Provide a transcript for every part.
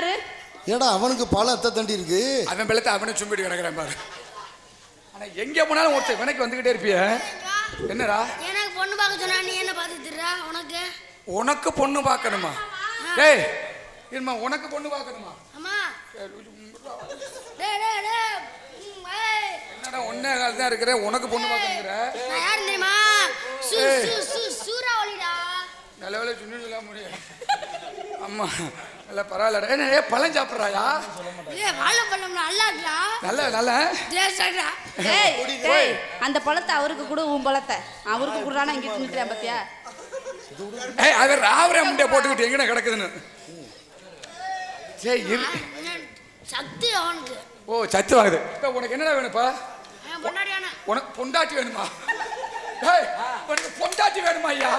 யாரு ஏடா அவனுக்கு பல அத்தை தண்டி இருக்கு? அவன் வெள்ளத்தை அவனே சும்பிட்டு கிடக்குறான் பாரு. ஆனா எங்க போனாலும் ஒருத்தர் வினைக்கு வந்துகிட்டே இருப்பிய. என்னடா? எனக்கு பொண்ணு பார்க்க சொன்னா நீ என்ன பார்த்துட்டுறா உனக்கு? உனக்கு பொண்ணு பார்க்கணுமா? டேய் இருமா உனக்கு பொண்ணு பார்க்கணுமா? அம்மா. டேய் டேய் டேய் ம், ஏய். என்னடா ஒன்னே கால் தான் இருக்கிற உனக்கு பொண்ணு பார்க்கணுங்கிற? நான் யாரு தெரியுமா? சு. சு சு சூறாவளிடா. நல்ல வேலை சொல்ல முடியும் அம்மா நல்ல பரவாயில்லடா. என்ன ஏ பழம் சாப்பிட்றாயா? ஏய் வாழைப்பழம் நல்லா இருக்கா நல்ல நல்ல டேய் அந்த பழத்தை அவருக்கு கொடு உன் பழத்தை. அவருக்கு கொடுறானா இங்க தின்னுட்டேன் பாத்தியா? ஏய் அது ராவரே முண்டை போட்டுக்கிட்டு எங்கன கிடக்குதுன்னு? சரி இரு. சக்தி அவனுக்கு. ஓ சத்து வாங்குது. இப்போ உனக்கு என்னடா பொண்டாடியான உனக்கு பொண்டாட்டி வேணுமா? உனக்கு பொண்டாட்டி வேணுமா ஐயா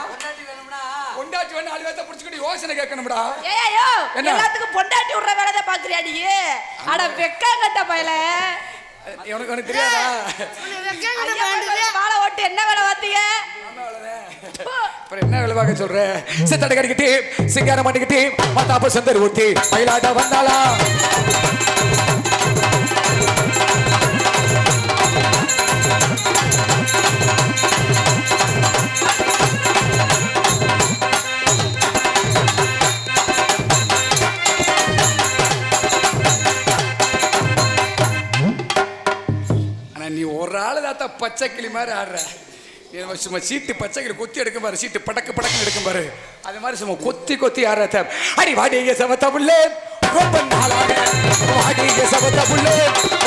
பொண்டாட்டி வேணும் நாலு பேர்த்த பிடிச்சிக்கிட்டு யோசனை கேட்கணும்டா. ஏய்யோ என்ன? எல்லாத்துக்கும் பொண்டாட்டி விடுற வேலை தான் பாக்குறியா நீ? அட வெக்க கட்ட பயல. உனக்கு உனக்கு தெரியாதா வாழை ஓட்டு என்ன வேலை பார்த்தீங்க அப்புறம் என்ன வேலை பார்க்க சொல்ற? சித்தடை கடிக்கிட்டு சிங்காரம் பண்ணிக்கிட்டு மத்தாப்பு செந்தர் ஊட்டி மயிலாட்ட வந்தாளா? பச்சை கிளி மாதிரி ஆடுற. சும்மா சீட்டு பச்சை கிளி கொத்தி எடுக்கும் பாரு சீட்டு படக்கு படக்கு எடுக்கும் பாரு. அது மாதிரி சும்மா கொத்தி கொத்தி ஆடுற அடி வாடிய சமத்த புள்ளே ரொம்ப நாளாக வாடிய சமத்த புள்ளே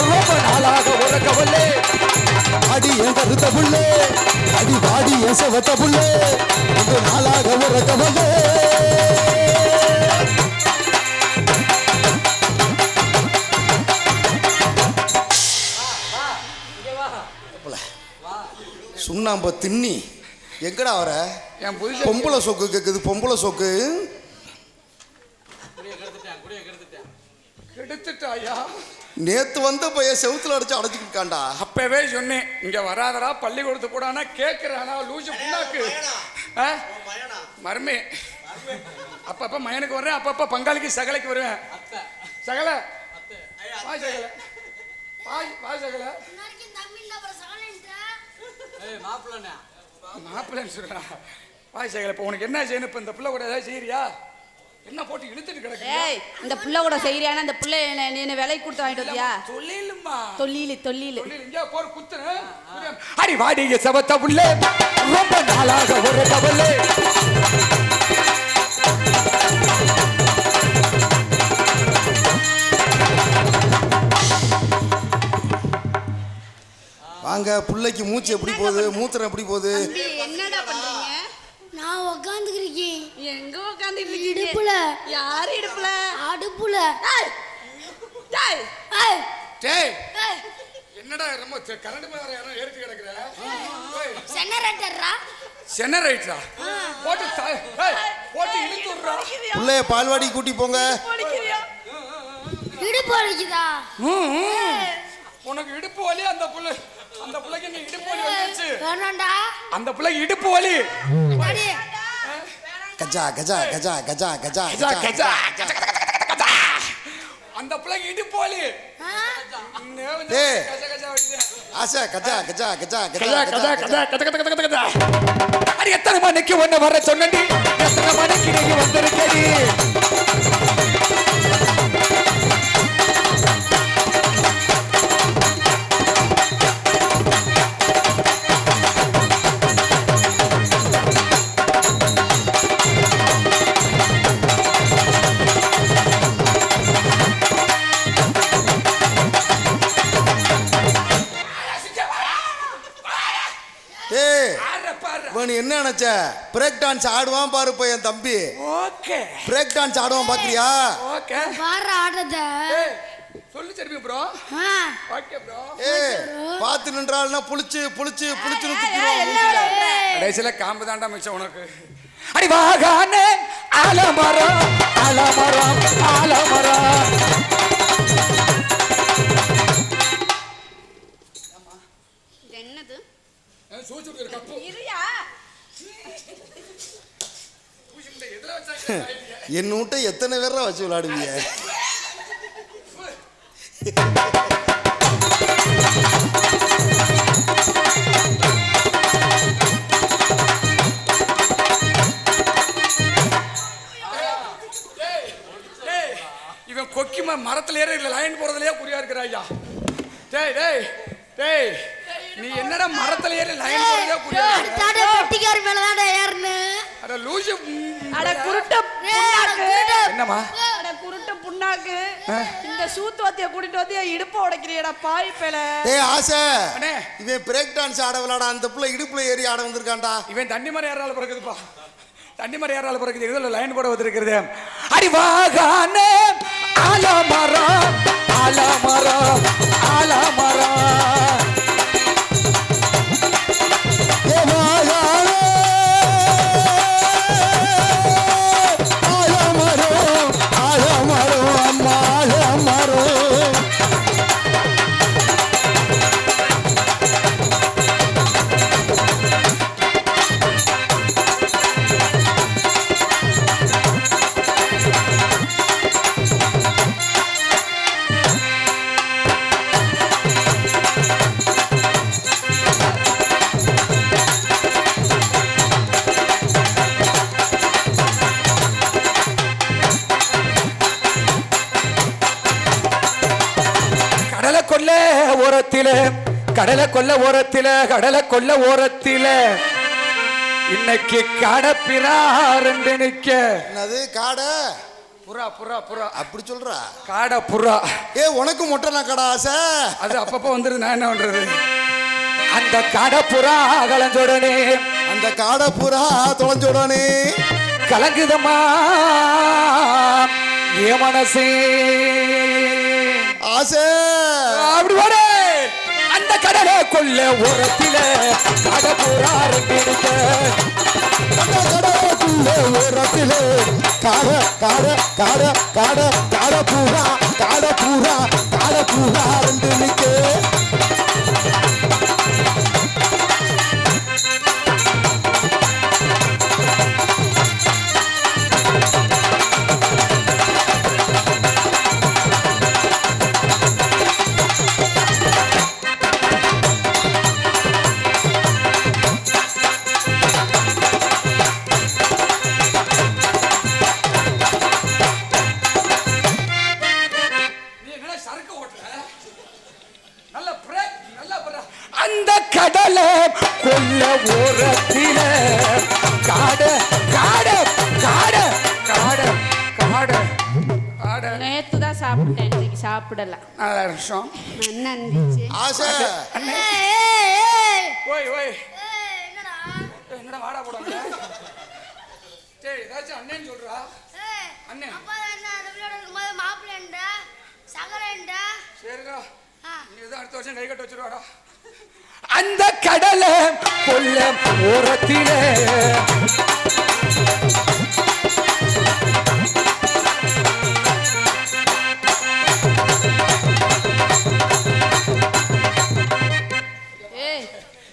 ரொம்ப நாளாக உறக்க புள்ளே அடி என் கருத்த புள்ளே அடி வாடி என் செவத்த புள்ளே ரொம்ப நாளாக உறக்கவலே சுண்ணாம்ப திண்ணி எங்கடா வர? என் புதுசு பொம்பளை சொக்கு கேக்குது பொம்பளை சொக்கு. எடுத்துட்டாயா நேத்து வந்த பையன் செவுத்துல அடிச்சு அடைச்சிக்கிட்டு இருக்கான்டா. அப்பவே சொன்னேன் இங்க வராதடா பள்ளிக்கூடத்து கூடானா கேட்கிறானா லூசு புண்ணாக்கு. ஆ? மருமே. அப்பப்ப மயனுக்கு வர்றேன் அப்பப்ப பங்காளிக்கு சகலைக்கு வருவேன். சகல? வா சகல. வா வா சகல. மாப்பிள்ளைன்னு சொல்றா. வா சகல இப்போ உனக்கு என்ன செய்யணும்? இப்போ இந்த பிள்ளை கூட ஏதாவது செய்யறியா? என்ன போட்டு இழுத்துட்டு கிடக்கு ஏய் இந்த புள்ள கூட செய்யறியானா? இந்த புள்ள என்ன- நீ என்ன விலைக்கு கொடுத்து வாங்கிட்டு வந்தியா? தொழிலுமா தொல்லியில தொல்லியில தொழில். இங்கே போற குத்துறேன். அடி வாடிங்க புள்ளே. ரொம்ப நாளாக ஒரு கவலை வாங்க புள்ளைக்கு மூச்சு எப்படி போகுது? மூத்திரம் எப்படி போகுது? என்னடா பண்றீங்க? நான் உக்காந்துக்கிறேன் எங்க உட்காந்துட்டு இடுப்புல. யாரு இடுப்புல? அடுப்புல. டேய், என்னடா ரொம்ப கரண்ட் மேல யாரும் ஏறிட்டு கிடக்குற? ஏய், ஜெனரேட்டர்ரா ஜெனரேட்டரா போட்டு போட்டு இழுத்து விடுறா புள்ளைய பால்வாடி கூட்டி போங்க? இடுப்பு வலிக்குதா. உனக்கு இடுப்பு வலி அந்த புள்ள? அந்த பிள்ளைக்கு இங்க இடுப்பு வலி வந்துருச்சு வேணாண்டா அந்த பிள்ளைக்கு இடுப்பு வலி கஜா கஜா கஜா கஜா கஜா கஜா, கஜா கஜா, கஜா, கஜா, கஜா, கஜா. அந்த பிள்ளைக்கு இடுப்பு வலி டேய். கஜா, கஜா. ஆசை கஜா கஜா கஜா கதா கஜா கஜா கத கத கத கத கத அடி எத்தனை மணிக்கு ஒண்ணு வர சொன்னடி எத்தனை மணிக்கு நீங்க வந்திருக்கடி இவன் என்ன நினைச்ச. பிரேக் டான்ஸ் ஆடுவான் பாரு இப்ப என் தம்பி. ஓகே. பிரேக் டான்ஸ் ஆடுவான் பாக்குறியா? ஓகே. பாரு ஏய் சொல்லு சரி ப்ரோ. ஆ. Okay bro. ஏய் பார்த்து நின்றாள்னா புளிச்சு புளிச்சு புளிச்சு ஏய். கடைசியில காம்பு தாண்டா மிச்சம் உனக்கு. அடி வாகானே. ஆலமரம் ஆலமரம் ஆலமரம். என்னது? சூச்சு கப்பு. இருயா என்னூட்ட எத்தனை பேரா வச்சு விளாடுவீங்க இவன் கொக்கிமா மரத்துல ஏற இல்ல லைன் போறதுலயே குறியா இருக்கிறாயா டேய் டேய் டேய். நீ என்னடா மரத்துல ஏறி லைன் போறதே? தாடா பெட்டிக்கார மேலதான்டா ஏறணும் அட லூசு அட குருட்டு புண்ணாக்கு. என்னம்மா? அட குருட்டு புண்ணாக்கு. இந்த சூத்துவத்திய கூட்டிட்டு வந்து இடுப்ப உடைக்கிறியடா பாய் பேல. ஏய் ஆசை. அண்ணே. இவன் பிரேக் டான்ஸ் ஆட விளையாட அந்த புள்ள இடுப்புல ஏறி ஆட வந்திருக்கான்டா. இவன் தண்ணி மரம் ஏறால பிறகுதுப்பா. தண்ணி மரம் ஏறால பிறகுது. இதுல லைன் போட வந்திருக்கிறது. அடிவாகான ஆலமரம் ஆலமரம் ஆலமரம். ஓரத்தில கடலை கொல்ல ஓரத்தில கடலை கொல்ல ஓரத்தில. இன்னைக்கு கடப்பிரா ரெண்டு நிக்க என்னது காடை? புறா புறா புறா. அப்படி சொல்றா? காடை புறா. ஏ உனக்கு மொட்டை கடை ஆசை? அது அப்பப்போ வந்துருது நான் என்ன பண்றது? அந்த கடை புறா கலஞ்சோடனே அந்த காடை புறா தொலைஞ்ச உடனே. கலங்குதம்மா ஏ மனசே. ஆசை. அப்படி வாடே. கடலை கொல்ல ஓரத்தில கடை புறா கடலுக்குள்ள உரத்தில காட காட காட காட காட பூரா காட பூரா காட ரெண்டு நிற்க. சரி ஏதாச்சும் அண்ணன் சொல்றா. ஏய், அண்ணே. அப்பா என்ன அந்த பிள்ளையோட இருக்கும்போது மாப்பிள்ளைண்டா சகலண்டா சரிடா. ஆ. நீ ஏதோ அடுத்த வருஷம் கை கட்ட வச்சிருவாடா. அந்த கடலை கொல்ல ஓரத்திலே.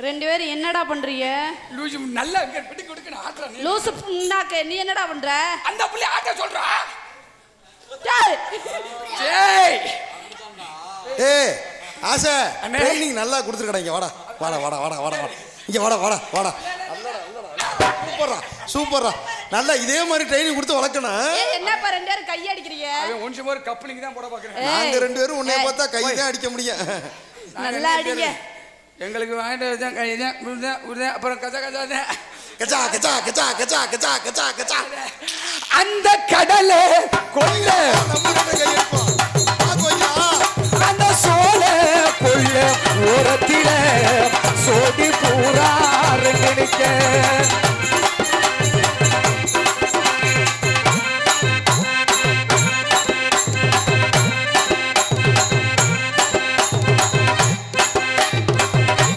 ரெண்டு பேரும் என்னடா பண்றீங்க? லூசு நல்லா ஆட்டுறா நீ. லூசு புண்ணாக்கு நீ என்னடா பண்ற? அந்த புள்ளி ஆட்ட சொல்றா. டேய், ஜெய் ஏ ஆசை அண்ணே. ட்ரைனிங் நல்லா கொடுத்துருக்கடா இங்க. வாடா வாடா வாடா வாடா வாடா வாடா. இங்க வாடா வாடா வாடா. சூப்பர்ரா சூப்பர்ரா. நல்லா இதே மாதிரி ட்ரைனிங் கொடுத்து வளர்க்கணும். ஏய், என்னப்பா ரெண்டு பேரும் கை அடிக்கிறீங்க? அவன் ஒன்சு மாதிரி கப்பலிங் தான் போட பாக்குறேன். ஏய். நாங்க ரெண்டு பேரும் உன்னைய ஏய். பார்த்தா கை தான் அடிக்க முடியும். நல்லா அடிங்க. எங்களுக்கு வாங்கிட்டு கை தான் அப்புறம் கச்சா கச்சா தான். கச்சா கச்சா கச்சா கச்சா கச்சா கச்சா கச்சா அந்த கடலை கொல்ல அந்த சோழ கொல்ல ஓரத்தில சோடி பூரா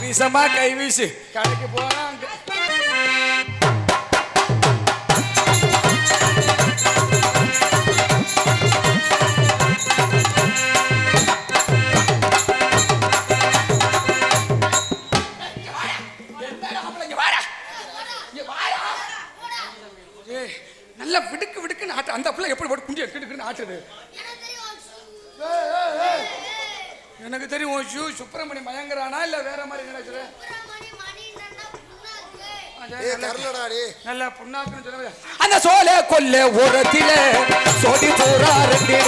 வீசமா கை வீசு. கடைக்கு போறான் விடுக்கு விடுக்குன்னு ஆட்டு அந்த பிள்ளை எப்படி போட்டு குண்டிய கிடுக்குன்னு ஆட்டுது. எனக்கு தெரியும் உன் ஷூ. சுப்பிரமணி மயங்கரானா இல்ல வேற மாதிரி டேய். நல்ல புண்ணாக்குன்னு சொல்ல. அந்த சோலை கொல்ல ஓரத்தில சோடி ரெண்டு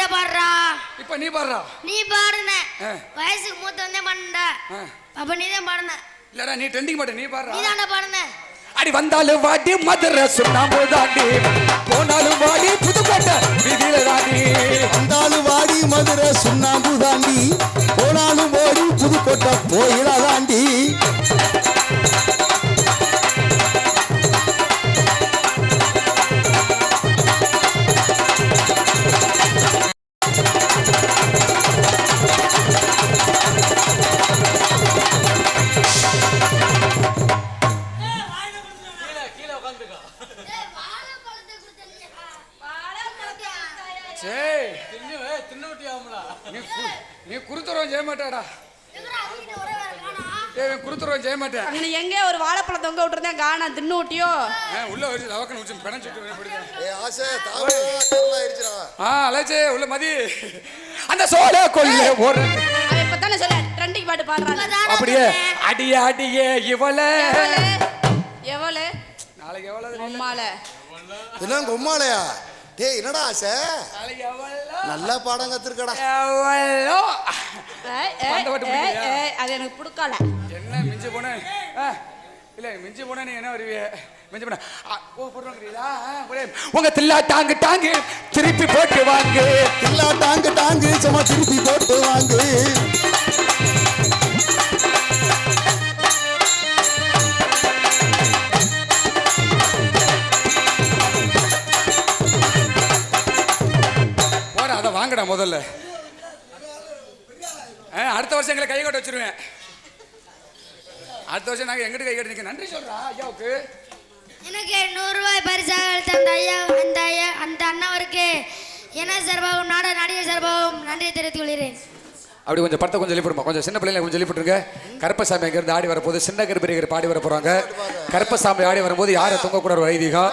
பாட்ட பாடுறா. இப்ப நீ பாடுறா? நீ பாடுன. வயசுக்கு மூத்த வந்தே பண்ண. அப்ப நீ தான் பாடுன. இல்லடா நீ ட்ரெண்டிங் மாட்ட நீ பாடுறா. நீ தானே பாடுன. அடி வந்தாலும் வாடி மதுரை சுண்ணாம்பு தாண்டி. போனாலும் வாடி புதுக்கோட்டை வீதியில தாண்டி. வந்தாலும் வாடி மதுரை சுண்ணாம்பு தாண்டி. போனாலும் ஓடி புதுக்கோட்டை போயிடா தாண்டி. நீ கு- நீ குருத்துறவன் செய்ய மாட்டாடா. குருத்துறவன் செய்ய மாட்டேன். அங்கே எங்கே ஒரு வாழைப்பழம் தொங்க விட்டுருந்தேன் காணா தின்னு ஊட்டியோ ஆ, உள்ள வச்சு லவக்கன் வச்சு பிணைச்சிட்டு ஆசை ஆயிடுச்சுடா. ஆ அழைச்சே உள்ள மதி. அந்த சோலை கொல்ல ஒரு அவன் இப்போ தானே சொல்ல ட்ரெண்டிங் பாட்டு பாடுறாங்க அப்படியே அடியே அடியே இவள. எவளு? எவளு? நாளைக்கு எவ்வளவு? உம்மால என்ன கொம்மாலையா டேய் என்னடா ஆசை? நல்லா பாடம் கத்துருக்கடா. அது எனக்கு பிடிக்கல. என்ன மிஞ்சி போன? ஆ, இல்ல மிஞ்சி போனா நீ என்ன வருவிய? மிஞ்சி போன. ஆ, ஓ போடுறீங்களா உங்க தில்லா டாங்கு டாங்கு. திருப்பி போட்டு வாங்கு. எல்லா டாங்கு டாங்கு. சும்மா திருப்பி போட்டு வாங்கு. வாங்கடா முதல்ல. அடுத்த வருஷம் எங்களை கை கட்ட வச்சிருவேன். அடுத்த வருஷம் நாங்க எங்கிட்ட கை கட்டி நிக்க நன்றி சொல்றா ஐயாவுக்கு. எனக்கு நூறு ரூபாய் பரிசாக அளித்த அந்த ஐயா அந்த ஐயா அந்த அண்ணாவிற்கு என்ன சார்பாகவும் நாட நடிகர் சார்பாகவும் நன்றியை தெரிவித்துக் கொள்கிறேன். அப்படி கொஞ்சம் படத்தை கொஞ்சம் எழுப்பிடுமா கொஞ்சம் சின்ன பிள்ளைங்க கொஞ்சம் எழுப்பிட்டுருங்க கருப்பசாமி அங்கேருந்து ஆடி வரப்போகுது சின்ன கருப்பெரியர் பாடி வர போகிறாங்க கருப்பசாமி ஆடி வரும்போது யாரை தூங்கக்கூடாது ஒரு ஐதீகம்?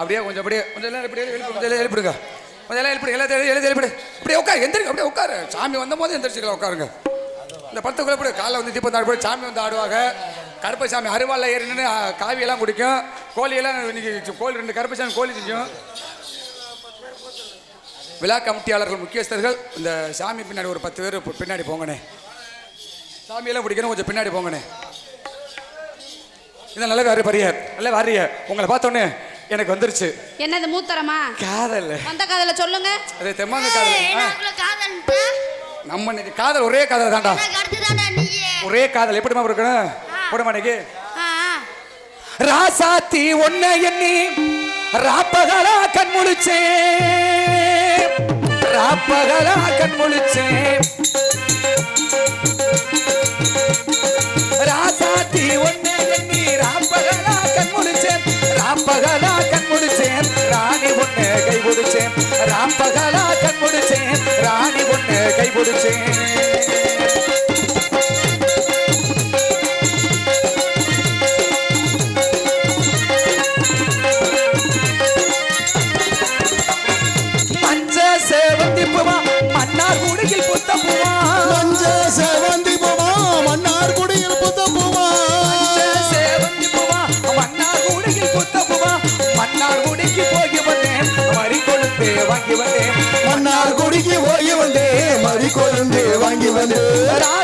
அப்படியே கொஞ்சம் அப்படியே கொஞ்சம் எல்லாம் கொஞ்சம் எழுப்பிடுங்க எல்லாம் எழுப்பிடு எல்லாத்தையும் எழுதி எழுப்பிடு. அப்படியே உட்காரு எந்திரிக்க அப்படியே உட்காரு. சாமி வந்த போது எந்திரிச்சிக்கலாம் உட்காருங்க. இந்த படத்துக்குள்ள போய் காலைல வந்து தீபம் ஆடி போய் சாமி வந்து ஆடுவாங்க. கருப்பசாமி அருவாளில் ஏறினு காவியெல்லாம் குடிக்கும். கோழியெல்லாம் இன்னைக்கு கோழி ரெண்டு கருப்பசாமி கோழி செஞ்சோம் விழா கமிட்டியாளர்கள் முக்கியஸ்தர்கள் இந்த சாமி பின்னாடி ஒரு பத்து பேர் பின்னாடி போங்கண்ணே. சாமியெல்லாம் பிடிக்கணும் கொஞ்சம் பின்னாடி போங்கண்ணே. இதான் நல்ல வேறு பரிய நல்ல வாரிய. உங்களை பார்த்தோன்னே எனக்கு வந்துருச்சு. என்னது மூத்தரமா? காதல். வந்த காதல சொல்லுங்க. அது தெம்மாங்க காதல். நம்ம இன்னைக்கு காதல் ஒரே காதல் தான்டா. ஒரே காதல். எப்படிமா இருக்கணும்? போட மாட்டேங்க. ராசாத்தி ஒன்ன எண்ணி ராப்பகலா கண் முழிச்சேன். ராப்பகலா கண் முழிச்சேன். பகலா கண் முடிச்சேன் ராணி ஒண்ணு கை பிடிச்சேன். வாங்கி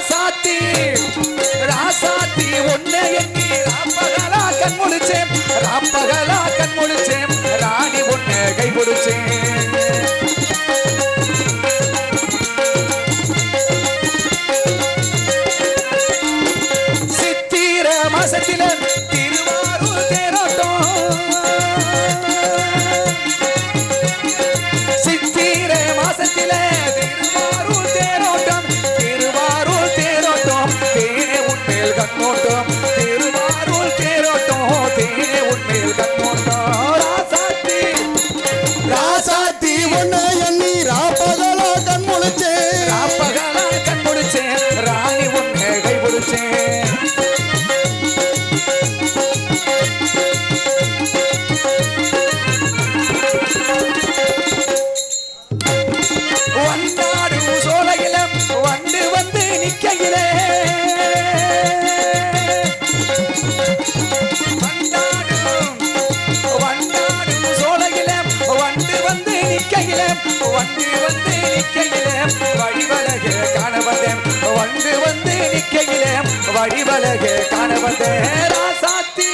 வழிவலகு காண வந்தேன் ராசாத்தி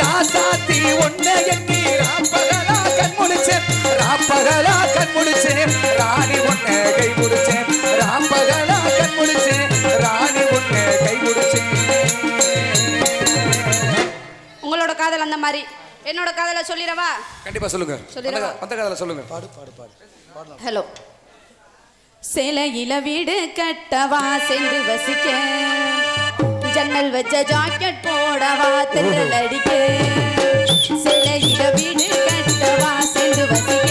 ராசாத்தி ஒன்ன எண்ணி ராப்பகலா கண் முழிச்சேன் ராப்பகலா கண் முழிச்சேன் ராணி ஒன்ன கை முடிச்சேன் ராப்பகலா கண் முழிச்சேன் ராணி ஒன்ன கை முடிச்சேன் உங்களோட காதல் அந்த மாதிரி. என்னோட காதலை சொல்லிடவா? கண்டிப்பா சொல்லுங்க. சொல்லிடவா? வந்த காதல சொல்லுங்க. ஹலோ சேலையில வீடு கட்டவா சென்று வசிக்க ஜன்னல் வச்ச ஜாக்கெட் போடவா தென்றல் அடிக்க சேலையில வீடு கட்டவா சென்று வசிக்க.